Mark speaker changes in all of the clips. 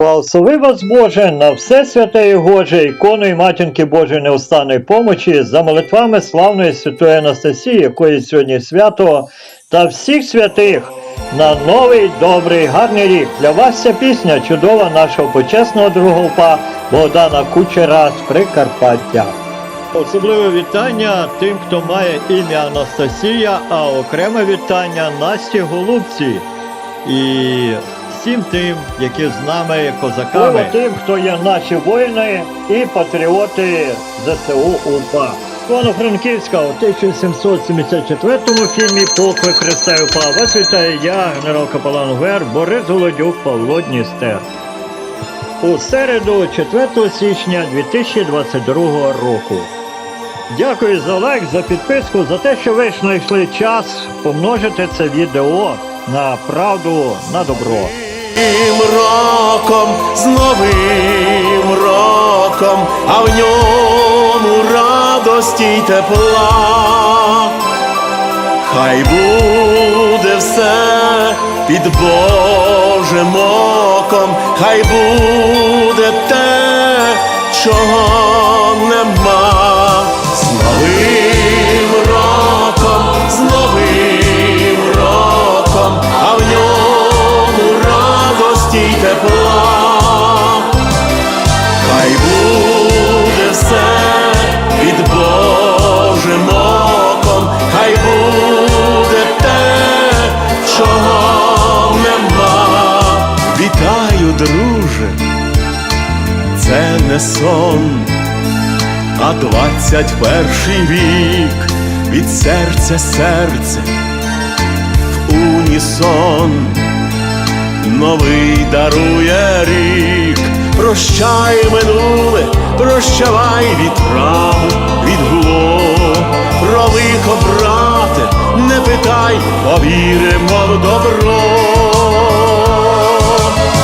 Speaker 1: Благослови вас Боже на все святе і Гоже, іконою матінки Божої неустанної помочі, за молитвами славної святої Анастасії, якої сьогодні свято, та всіх святих на новий добрий гарний рік. Для вас ця пісня чудова нашого почесного другого упа Богдана Кучера з Прикарпаття. Особливе вітання тим, хто має ім'я Анастасія, а окреме вітання Насті Голубці і всім тим, які з нами козаками. тим, хто є наші воїни і патріоти ЗСУ УПА. Івано-Франківська у 1774 фільмі і УПА. Вас вітаю я, генерал Капелан ГВР, Борис Голодюк, Павло Дністер. У середу, 4 січня 2022 року. Дякую за лайк, за підписку, за те, що ви знайшли час помножити це відео на правду, на добро.
Speaker 2: Новим роком, з новим роком, а в ньому радості й тепла. Хай буде все під Божим оком, хай буде те, чого нема. З новим роком, з новим тепла. Хай буде все під Божим оком, хай буде те, чого нема. Вітаю, друже, це не сон, а двадцять перший вік від серця серце в унісон новий дарує рік. Прощай минуле, прощавай вітрам від гуло. Про лихо, брате, не питай, повіримо в добро.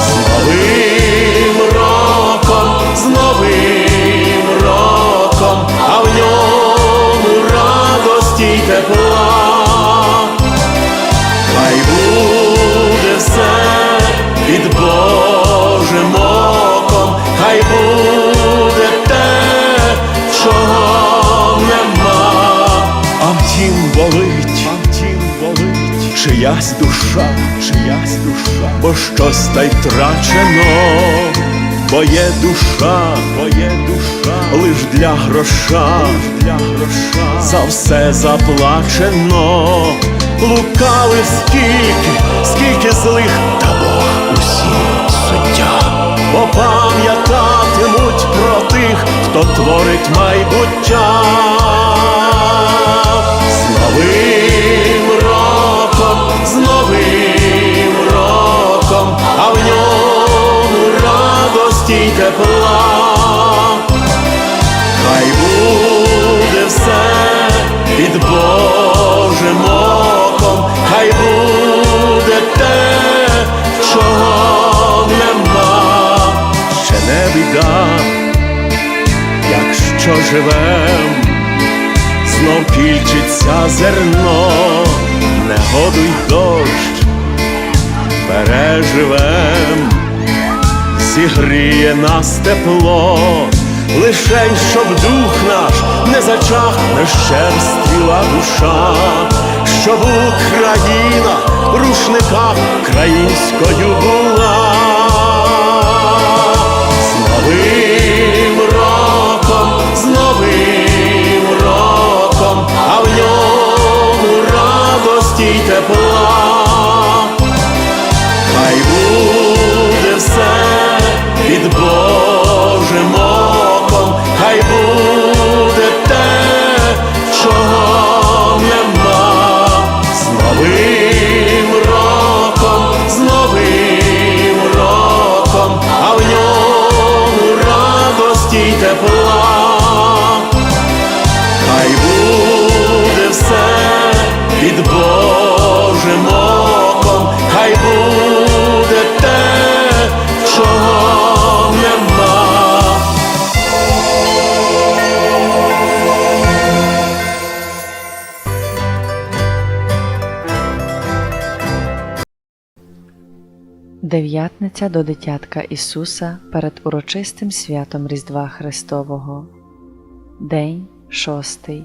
Speaker 2: З новим роком, з новим роком, а в ньому радості тепла. Божим оком, хай буде те, чого нема. А втім болить, а втім болить, чиясь душа, чиясь душа, бо щось та й втрачено, бо є душа, бо є душа, лиш для гроша, для гроша, за все заплачено, лукавих скільки, скільки злих, та Бог усім суддя, попам'ятатимуть про тих, хто творить майбуття. З новим роком, з новим роком, а в ньому радості й тепла. Хай буде все під Божим оком, хай буде те, чого нема, ще не біда, якщо живем, знов кільчиться зерно, негоду й дощ, переживем. Зігріє нас тепло, лишень, щоб дух наш не зачах, не щерствіла душа, щоб Україна в рушниках українською була. З новим роком, з новим роком, а в ньому радості й тепла. Хай буде все під Божим
Speaker 3: Дев'ятниця до дитятка Ісуса перед урочистим святом Різдва Христового. День шостий.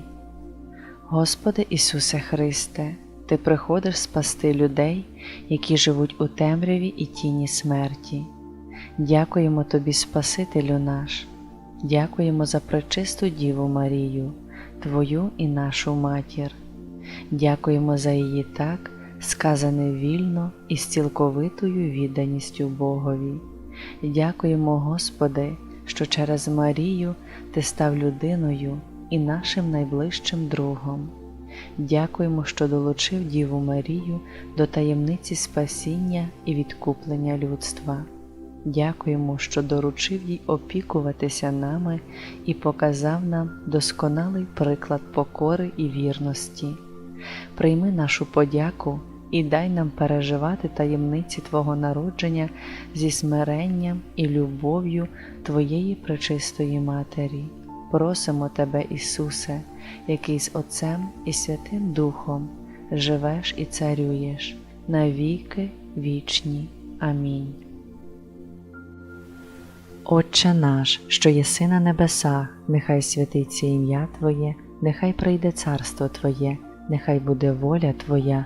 Speaker 3: Господи Ісусе Христе, Ти приходиш спасти людей, які живуть у темряві і тіні смерті. Дякуємо Тобі, Спасителю наш, дякуємо за пречисту Діву Марію, Твою і нашу матір. Дякуємо за її так, сказане вільно і з цілковитою відданістю Богові. Дякуємо, Господи, що через Марію Ти став людиною і нашим найближчим другом. Дякуємо, що долучив Діву Марію до таємниці спасіння і відкуплення людства. Дякуємо, що доручив їй опікуватися нами і показав нам досконалий приклад покори і вірності. Прийми нашу подяку і дай нам переживати таємниці Твого народження зі смиренням і любов'ю Твоєї пречистої Матері. Просимо Тебе, Ісусе, який з Отцем і Святим Духом живеш і царюєш на віки вічні. Амінь. Отче наш, що єси на небесах, нехай святиться ім'я Твоє, нехай прийде царство Твоє, нехай буде воля Твоя,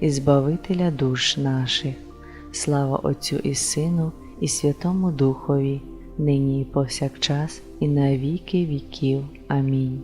Speaker 3: і Збавителя душ наших. Слава Отцю і Сину, і Святому Духові, нині і повсякчас, і на віки віків. Амінь.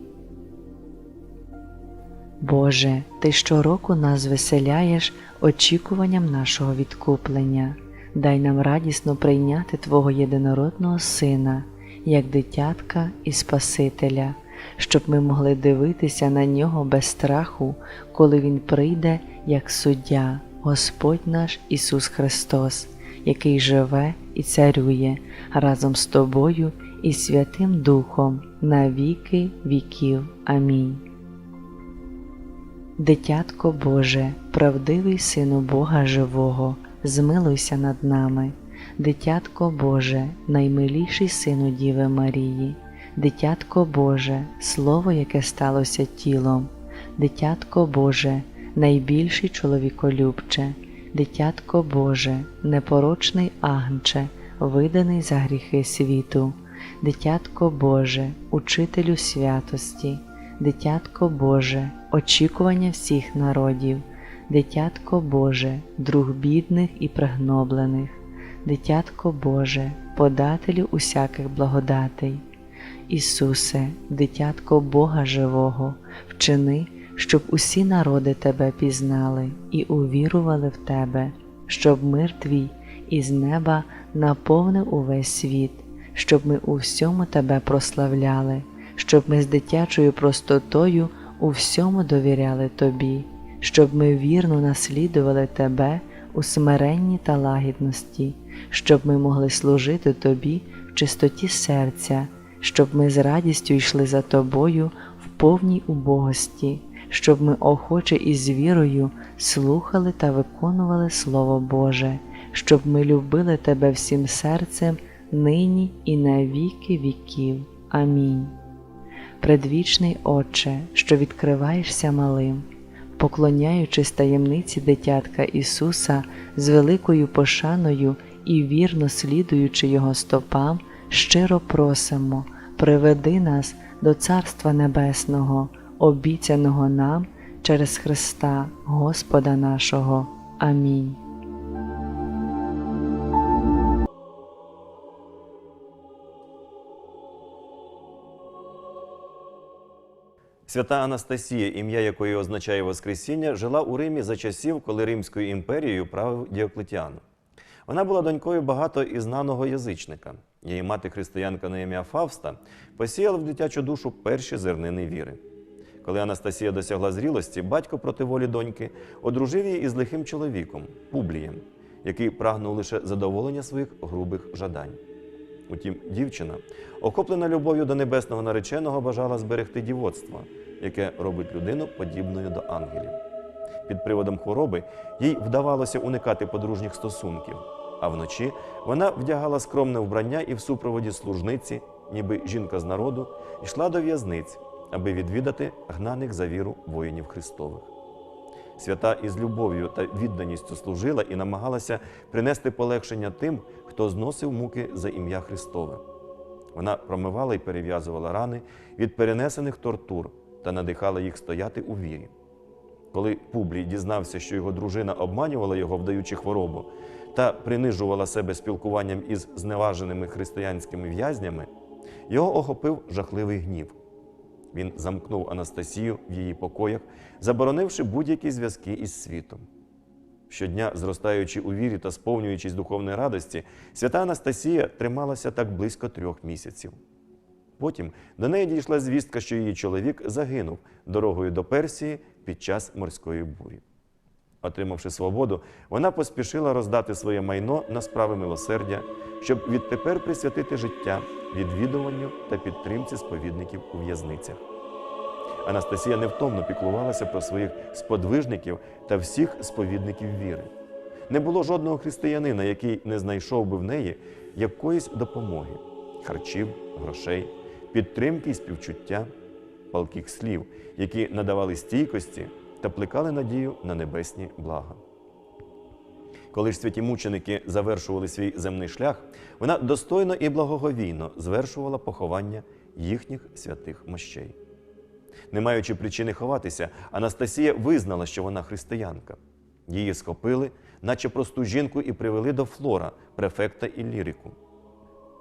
Speaker 3: Боже, Ти щороку нас веселяєш очікуванням нашого відкуплення. Дай нам радісно прийняти Твого єдинородного Сина, як дитятка і Спасителя, щоб ми могли дивитися на нього без страху, коли Він прийде як суддя, Господь наш Ісус Христос, який живе і царює разом з Тобою і Святим Духом на віки віків. Амінь. Дитятко Боже, правдивий Сину Бога Живого, змилуйся над нами, Дитятко Боже, наймиліший Сину Діви Марії, Дитятко Боже, Слово, яке сталося тілом, Дитятко Боже, найбільший чоловіколюбче, Дитятко Боже, непорочний агнче, виданий за гріхи світу, Дитятко Боже, Учителю святості. Дитятко Боже, очікування всіх народів, Дитятко Боже, друг бідних і пригноблених, Дитятко Боже, подателю усяких благодатей. Ісусе, дитятко Бога Живого, вчини, щоб усі народи Тебе пізнали і увірували в Тебе, щоб мир Твій із неба наповнив увесь світ, щоб ми у всьому Тебе прославляли щоб ми з дитячою простотою у всьому довіряли Тобі, щоб ми вірно наслідували Тебе у смиренні та лагідності, щоб ми могли служити Тобі в чистоті серця, щоб ми з радістю йшли за Тобою в повній убогості, щоб ми охоче і з вірою слухали та виконували Слово Боже, щоб ми любили Тебе всім серцем нині і на віки віків. Амінь. Предвічний Отче, що відкриваєшся малим, поклоняючись таємниці дитятка Ісуса з великою пошаною і вірно слідуючи Його стопам, щиро просимо, приведи нас до Царства Небесного, обіцяного нам через Христа Господа нашого. Амінь.
Speaker 4: Свята Анастасія, ім'я якої означає Воскресіння, жила у Римі за часів, коли Римською імперією правив Діоклетіан. Вона була донькою багато і знаного язичника. Її мати християнка на ім'я Фавста посіяла в дитячу душу перші зернини віри. Коли Анастасія досягла зрілості, батько проти волі доньки одружив її із лихим чоловіком Публієм, який прагнув лише задоволення своїх грубих жадань. Утім, дівчина, охоплена любов'ю до небесного нареченого, бажала зберегти дівоцтво, яке робить людину подібною до ангелів. Під приводом хвороби їй вдавалося уникати подружніх стосунків, а вночі вона вдягала скромне вбрання і в супроводі служниці, ніби жінка з народу, йшла до в'язниць, аби відвідати гнаних за віру воїнів Христових. Свята із любов'ю та відданістю служила і намагалася принести полегшення тим, хто зносив муки за ім'я Христове. Вона промивала і перев'язувала рани від перенесених тортур та надихала їх стояти у вірі. Коли Публій дізнався, що його дружина обманювала його, вдаючи хворобу, та принижувала себе спілкуванням із зневаженими християнськими в'язнями, його охопив жахливий гнів. Він замкнув Анастасію в її покоях, заборонивши будь-які зв'язки із світом. Щодня, зростаючи у вірі та сповнюючись духовної радості, свята Анастасія трималася так близько трьох місяців. Потім до неї дійшла звістка, що її чоловік загинув дорогою до Персії під час морської бурі. Отримавши свободу, вона поспішила роздати своє майно на справи милосердя, щоб відтепер присвятити життя відвідуванню та підтримці сповідників у в'язницях. Анастасія невтомно піклувалася про своїх сподвижників та всіх сповідників віри. Не було жодного християнина, який не знайшов би в неї якоїсь допомоги, харчів, грошей, підтримки і співчуття, палких слів, які надавали стійкості та плекали надію на небесні блага. Коли ж святі мученики завершували свій земний шлях, вона достойно і благоговійно звершувала поховання їхніх святих мощей. Не маючи причини ховатися, Анастасія визнала, що вона християнка. Її схопили, наче просту жінку, і привели до Флора, префекта Ілліріку.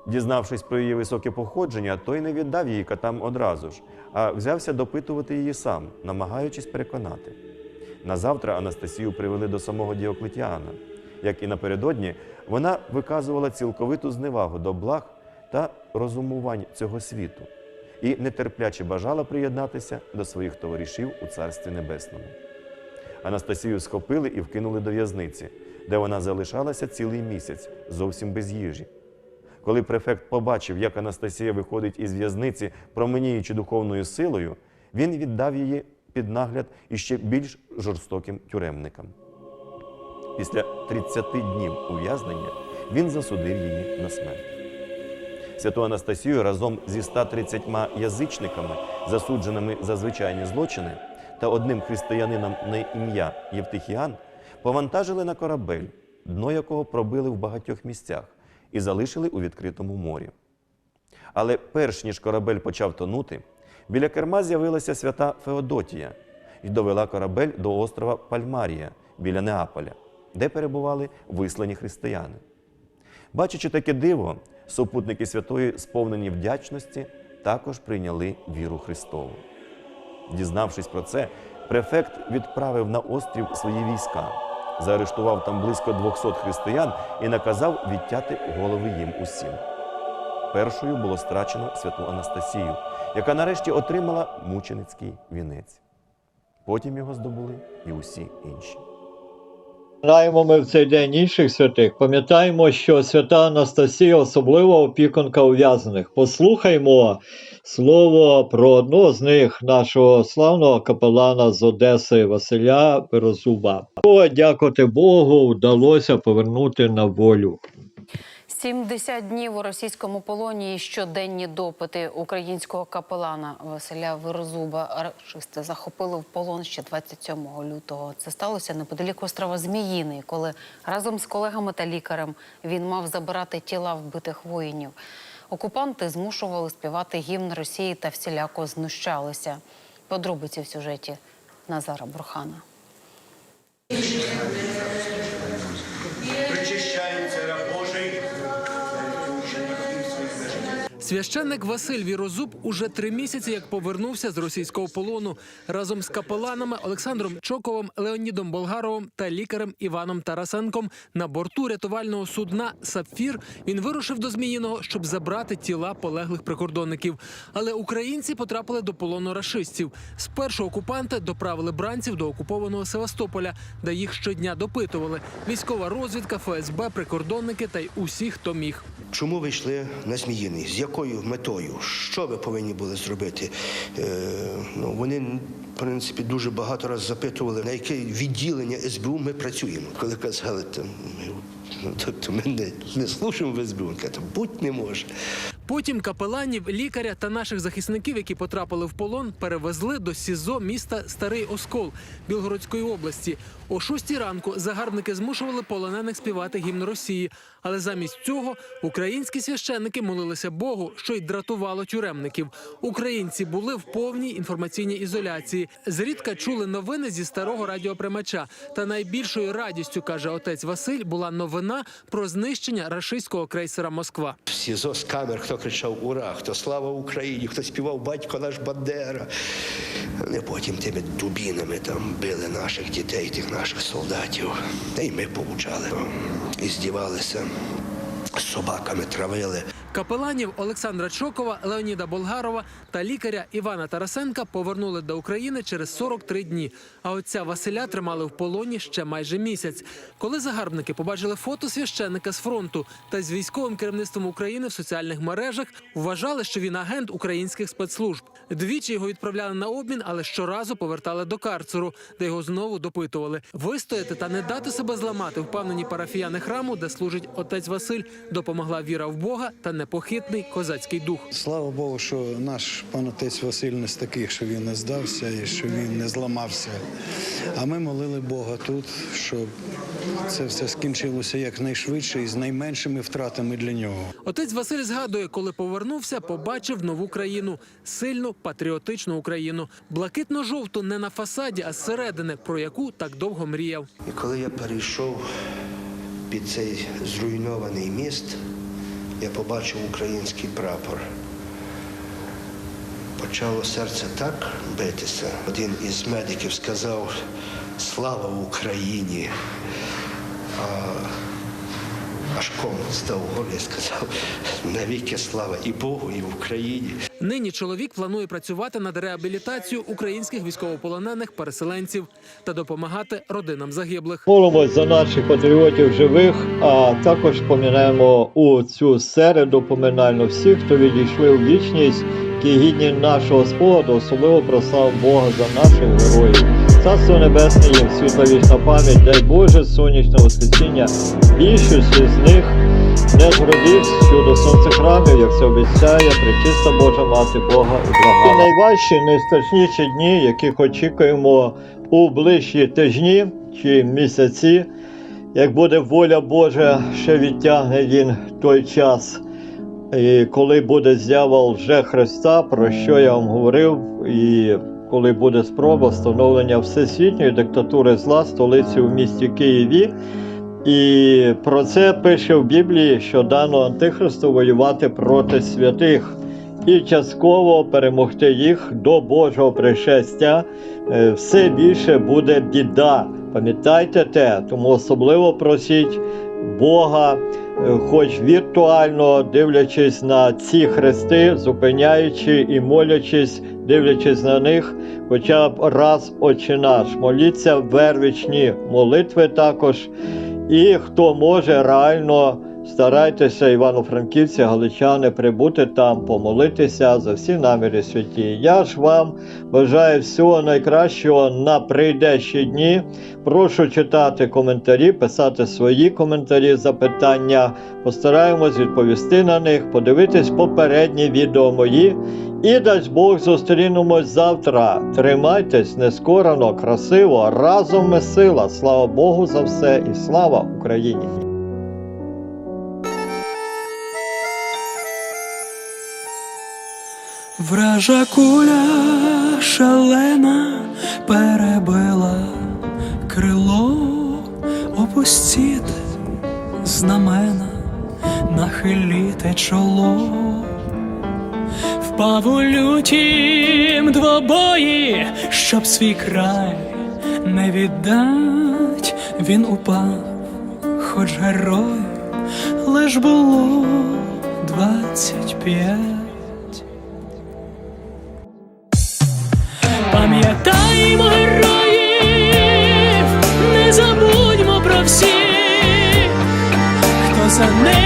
Speaker 4: Дізнавшись про її високе походження, той не віддав її катам одразу ж, а взявся допитувати її сам, намагаючись переконати. Назавтра Анастасію привели до самого Діоклетіана. Як і напередодні, вона виказувала цілковиту зневагу до благ та розумувань цього світу і нетерпляче бажала приєднатися до своїх товаришів у Царстві Небесному. Анастасію схопили і вкинули до в'язниці, де вона залишалася цілий місяць, зовсім без їжі. Коли префект побачив, як Анастасія виходить із в'язниці, променіючи духовною силою, він віддав її під нагляд іще більш жорстоким тюремникам. Після 30 днів ув'язнення він засудив її на смерть. Святу Анастасію разом зі 130 язичниками, засудженими за звичайні злочини, та одним християнином на ім'я Євтихіан повантажили на корабель, дно якого пробили в багатьох місцях і залишили у відкритому морі. Але перш ніж корабель почав тонути, біля керма з'явилася свята Феодотія і довела корабель до острова Пальмарія біля Неаполя, де перебували вислані християни. Бачачи таке диво, супутники святої, сповнені вдячності, також прийняли віру Христову. Дізнавшись про це, префект відправив на острів свої війська, заарештував там близько 200 християн і наказав відтяти голови їм усім. Першою було страчено святу Анастасію, яка нарешті отримала мученицький вінець. Потім його здобули і усі інші.
Speaker 1: Знаємо ми в цей день інших святих. Пам'ятаємо, що свята Анастасія особлива опікунка ув'язаних. Послухаймо слово про одного з них, нашого славного капелана з Одеси Василя Перозуба. Дякувати Богу, вдалося повернути на волю.
Speaker 5: 70 днів у російському полоні щоденні допити українського капелана Василя Вирозуба. Рашисти захопили в полон ще 27 лютого. Це сталося неподалік острова Зміїний, коли разом з колегами та лікарем він мав забирати тіла вбитих воїнів. Окупанти змушували співати гімн Росії та всіляко знущалися. Подробиці в сюжеті Назара Бурхана.
Speaker 6: Священник Василь Вірозуб уже три місяці як повернувся з російського полону разом з капеланами Олександром Чоковим, Леонідом Болгаровим та лікарем Іваном Тарасенком на борту рятувального судна Сапфір. Він вирушив до Зміїного, щоб забрати тіла полеглих прикордонників. Але українці потрапили до полону рашистів. Спершу окупанти доправили бранців до окупованого Севастополя, де їх щодня допитували. Військова розвідка, ФСБ, прикордонники та й усі, хто міг.
Speaker 7: Чому ви йшли на Зміїний? З якою метою? Що ви повинні були зробити? Е, ну, вони, в принципі, дуже багато разів запитували, на яке відділення СБУ ми працюємо. Коли казали, то ми, ну, тобто ми не, не служимо в СБУ. Він каже, будь не може.
Speaker 6: Потім капеланів, лікаря та наших захисників, які потрапили в полон, перевезли до СІЗО міста Старий Оскол Білгородської області. О шостій ранку загарбники змушували полонених співати гімн Росії. Але замість цього українські священники молилися Богу, що й дратувало тюремників. Українці були в повній інформаційній ізоляції. Зрідка чули новини зі старого радіоприймача. Та найбільшою радістю каже отець Василь була новина про знищення рашистського крейсера Москва.
Speaker 7: СІЗО з камер хто кричав Ура, хто слава Україні, хто співав батько наш Бандера. Вони потім тими дубінами там били наших дітей, тих наших солдатів. Та й ми получали. І здівалися, собаками травили.
Speaker 6: Капеланів Олександра Чокова, Леоніда Болгарова та лікаря Івана Тарасенка повернули до України через 43 дні. А отця Василя тримали в полоні ще майже місяць. Коли загарбники побачили фото священника з фронту та з військовим керівництвом України в соціальних мережах, вважали, що він агент українських спецслужб. Двічі його відправляли на обмін, але щоразу повертали до карцеру, де його знову допитували. Вистояти та не дати себе зламати впевнені парафіяни храму, де служить отець Василь, допомогла віра в Бога та непохитний козацький дух.
Speaker 8: Слава Богу, що наш пан отець Василь не з таких, що він не здався і що він не зламався. А ми молили Бога тут, щоб це все скінчилося якнайшвидше і з найменшими втратами для нього.
Speaker 6: Отець Василь згадує, коли повернувся, побачив нову країну сильну патріотичну Україну, блакитно-жовту не на фасаді, а зсередини, про яку так довго мріяв.
Speaker 7: І коли я перейшов під цей зруйнований міст, я побачив український прапор. Почало серце так битися. Один із медиків сказав Слава Україні. А аж ком став горлі сказав навіки слава і Богу, і в Україні.
Speaker 6: Нині чоловік планує працювати над реабілітацією українських військовополонених переселенців та допомагати родинам загиблих.
Speaker 1: Молимось за наших патріотів живих, а також поминаємо у цю середу поминально всіх, хто відійшли у вічність, які гідні нашого спогаду, особливо прослав Бога за наших героїв. Царство Небесне їм світла вічна пам'ять, дай Боже, сонячне воскресіння. Більшість з них не зродився щодо сонцехрамів, як це обіцяє пречиста Божа Мати Бога і блага. І найважчі, найстрашніші дні, яких очікуємо у ближчі тижні чи місяці, як буде воля Божа, ще відтягне він той час. І коли буде з'ява лже Христа, про що я вам говорив, і коли буде спроба встановлення всесвітньої диктатури зла столиці у місті Києві. І про це пише в Біблії, що дано Антихристу воювати проти святих і частково перемогти їх до Божого пришестя. Е, Все більше буде біда. Пам'ятайте те, тому особливо просіть Бога, е, хоч віртуально дивлячись на ці хрести, зупиняючи і молячись, дивлячись на них, хоча б раз очі наш. Моліться вервичні молитви також. І хто може реально старайтеся, івано-франківці, галичани, прибути там, помолитися за всі наміри святі. Я ж вам бажаю всього найкращого на прийдеші дні. Прошу читати коментарі, писати свої коментарі, запитання. Постараємось відповісти на них, подивитись попередні відео мої. І дасть Бог зустрінемось завтра. Тримайтесь нескорено, красиво, разом ми сила. Слава Богу за все і слава Україні!
Speaker 9: Вража куля шалена перебила крило, опустіте знамена, нахиліте чоло, впав у лютім двобої, щоб свій край не віддать, він упав, хоч герой, лиш було двадцять п'ять. Пам'ятаємо героїв, не забудьмо про всіх, хто за неньку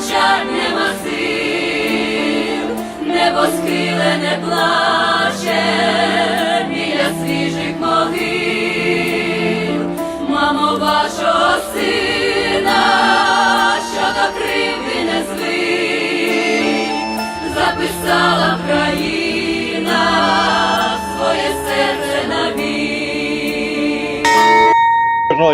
Speaker 10: мовчать нема сил, небо схиле не плаче біля свіжих могил, мамо вашого сина, що до кривди не звик, записала країна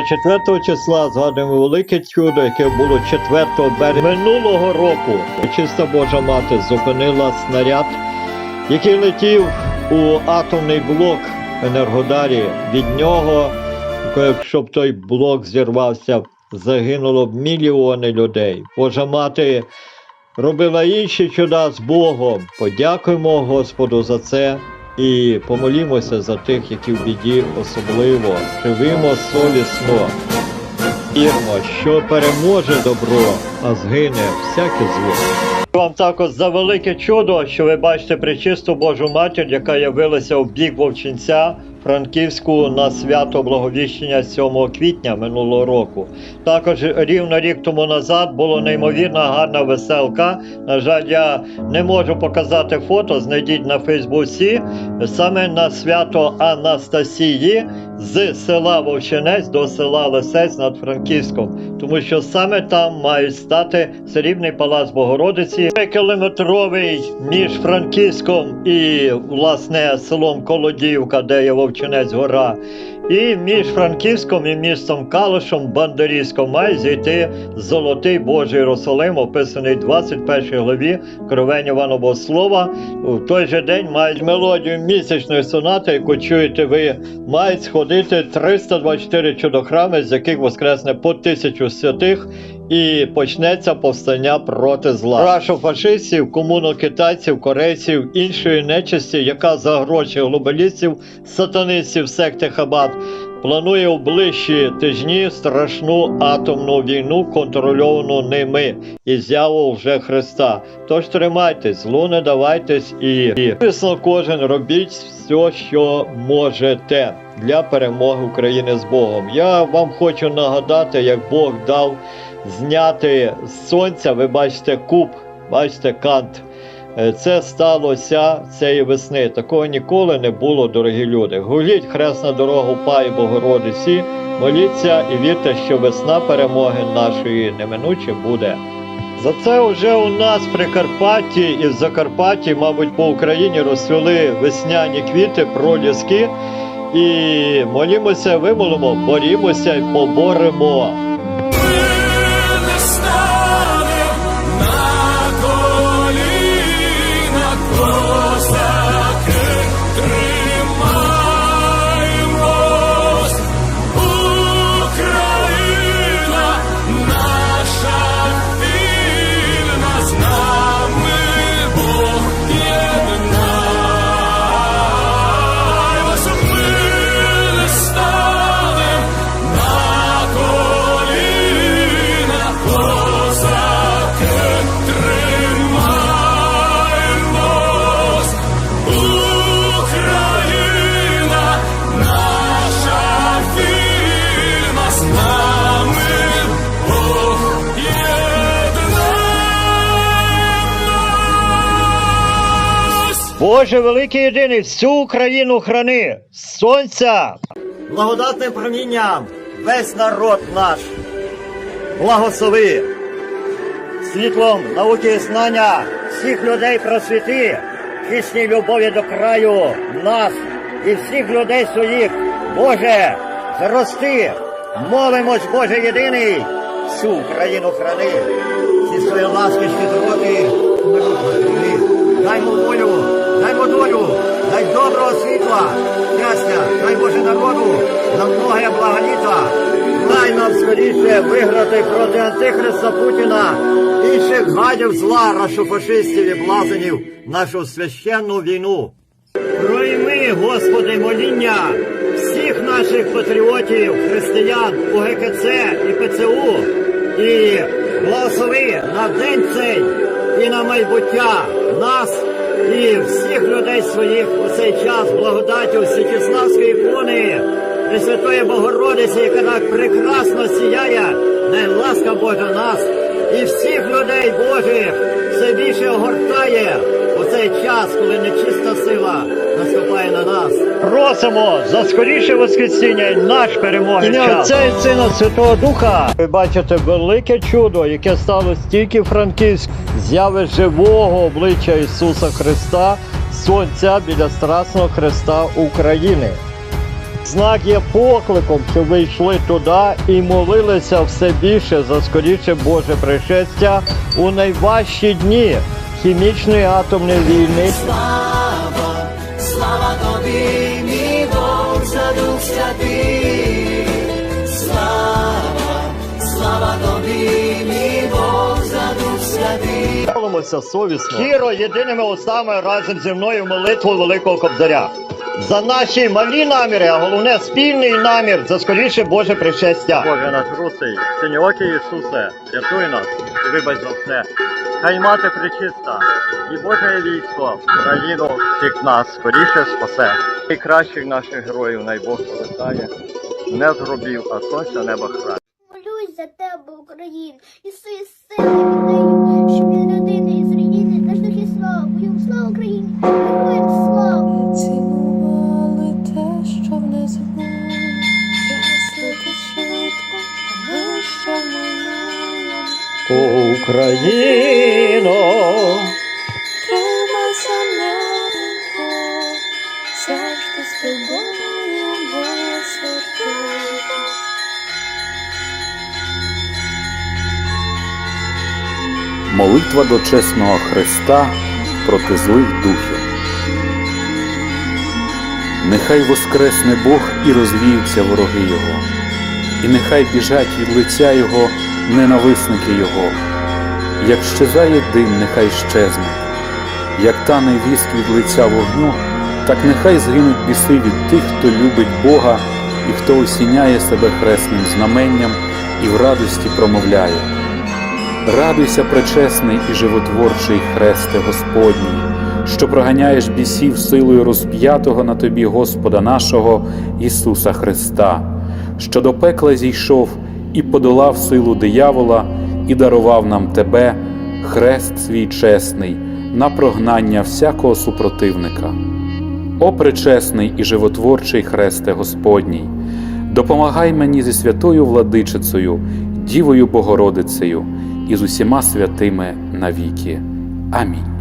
Speaker 1: 4 числа згадуємо велике чудо, яке було 4 березня минулого року. Чиста Божа Мати зупинила снаряд, який летів у атомний блок в Енергодарі. Від нього, якщо б той блок зірвався, загинуло б мільйони людей. Божа Мати робила інші чуда з Богом. Подякуємо Господу за це. І помолімося за тих, які в біді особливо. Живимо солісно. Вірмо, що переможе добро, а згине всяке зло. Вам також за велике чудо, що ви бачите пречисту Божу матір, яка явилася у бік Вовчинця Франківську на свято Благовіщення 7 квітня минулого року. Також рівно рік тому назад було неймовірно гарна веселка. На жаль, я не можу показати фото. Знайдіть на Фейсбуці саме на свято Анастасії з села Вовчинець до села Лисець над Франківськом, тому що саме там мають стати срібний палац Богородиці, кілометровий між Франківськом і власне селом Колодіївка, де є Вовчинець гора. І між Франківськом і містом Калушем Бандерівськом має зійти золотий Божий Єрусалим, описаний в 21 главі Кровень Іванового Слова. В той же день мають мелодію місячної сонати, яку чуєте ви, мають сходити 324 чудохрами, з яких воскресне по тисячу святих. І почнеться повстання проти зла. Рашу фашистів, комуну китайців, корейців, іншої нечисті, яка за гроші глобалістів, сатанистів секти Хабат, планує в ближчі тижні страшну атомну війну, контрольовану ними, і з'яву вже Христа. Тож тримайтесь, злу не давайтесь і звісно, кожен робіть все, що можете для перемоги України з Богом. Я вам хочу нагадати, як Бог дав зняти з сонця, ви бачите куб, бачите кант. Е, Це сталося цієї весни. Такого ніколи не було, дорогі люди. Гуліть хресна дорога в Паї Богородиці, моліться і вірте, що весна перемоги нашої неминуче буде. За це вже у нас в Прикарпатті і в Закарпатті, мабуть, по Україні розцвіли весняні квіти, проліски. І молімося, вимолимо, борімося і поборемо. Боже великий єдиний, всю Україну храни, сонця, благодатним промінням, весь народ наш, благослови, світлом науки і знання всіх людей просвіти, пісній любові до краю нас,
Speaker 11: і всіх людей своїх. Боже, зрости, молимось, Боже єдиний, всю Україну храни, всі свої ласки щедроти, даймо волю, даймо дай доброго світла, щастя, дай Боже народу, на многое благоліта, дай нам скоріше виграти проти Антихриста Путіна, інших гадів зла, рашофашистів і блазенів нашу священну війну. Пройми, Господи, моління всіх наших патріотів, християн, УГКЦ і ПЦУ, і благослови на день цей і на майбуття нас і всіх людей своїх у цей час благодаттю Святіславської ікони, Пресвятої Богородиці, яка так прекрасно сіяє, дай ласка Божа нас і всіх людей Божих все більше огортає у цей час, коли нечиста сила наступає на нас. Просимо за скоріше воскресіння і наш перемоги. Ім'я Отця і Сина Святого Духа. Ви бачите велике чудо, яке стало стільки франківськ, зяви живого обличчя Ісуса Христа, Сонця біля Страсного Христа України. Знак є покликом, щоб ви йшли туди і молилися все більше за скоріше Боже пришестя у найважчі дні хімічної атомної війни.
Speaker 1: Слава, слава тобі, Слава, слава тобі, мій за дух святий.
Speaker 11: Совісно. Щиро єдиними устами разом зі мною молитву Великого Кобзаря. За наші малі наміри, а головне спільний намір за скоріше Боже пришестя. Боже наш русий, синьоокий Ісусе, рятуй нас і вибач за все. Хай мати причиста, і Боже військо, країну всіх нас скоріше спасе. І кращих наших героїв най Бог повертає, не з гробів, а сонця неба храни.
Speaker 12: Молюсь за тебе, Україну, і свої сили віддаю, щоб від родини і з руїни наш дух і славу, йому слава Україні, героям славу.
Speaker 11: Україно!
Speaker 1: Тримайся, ненько, завжди з тобою високо.
Speaker 13: Молитва до чесного Христа проти злих духів. Нехай воскресне Бог і розвіються вороги Його, і нехай біжать від лиця Його ненависники Його. Як щезає дим, нехай щезнуть, як тане віск від лиця вогню, так нехай згинуть біси від тих, хто любить Бога і хто осіняє себе хресним знаменням і в радості промовляє. Радуйся, пречесний і животворчий хресте Господній, що проганяєш бісів силою розп'ятого на тобі Господа нашого Ісуса Христа, що до пекла зійшов і подолав силу диявола, і дарував нам Тебе, хрест свій чесний, на прогнання всякого супротивника. О пречесний і животворчий хресте Господній, допомагай мені зі святою владичицею, Дівою Богородицею і з усіма святими навіки. Амінь.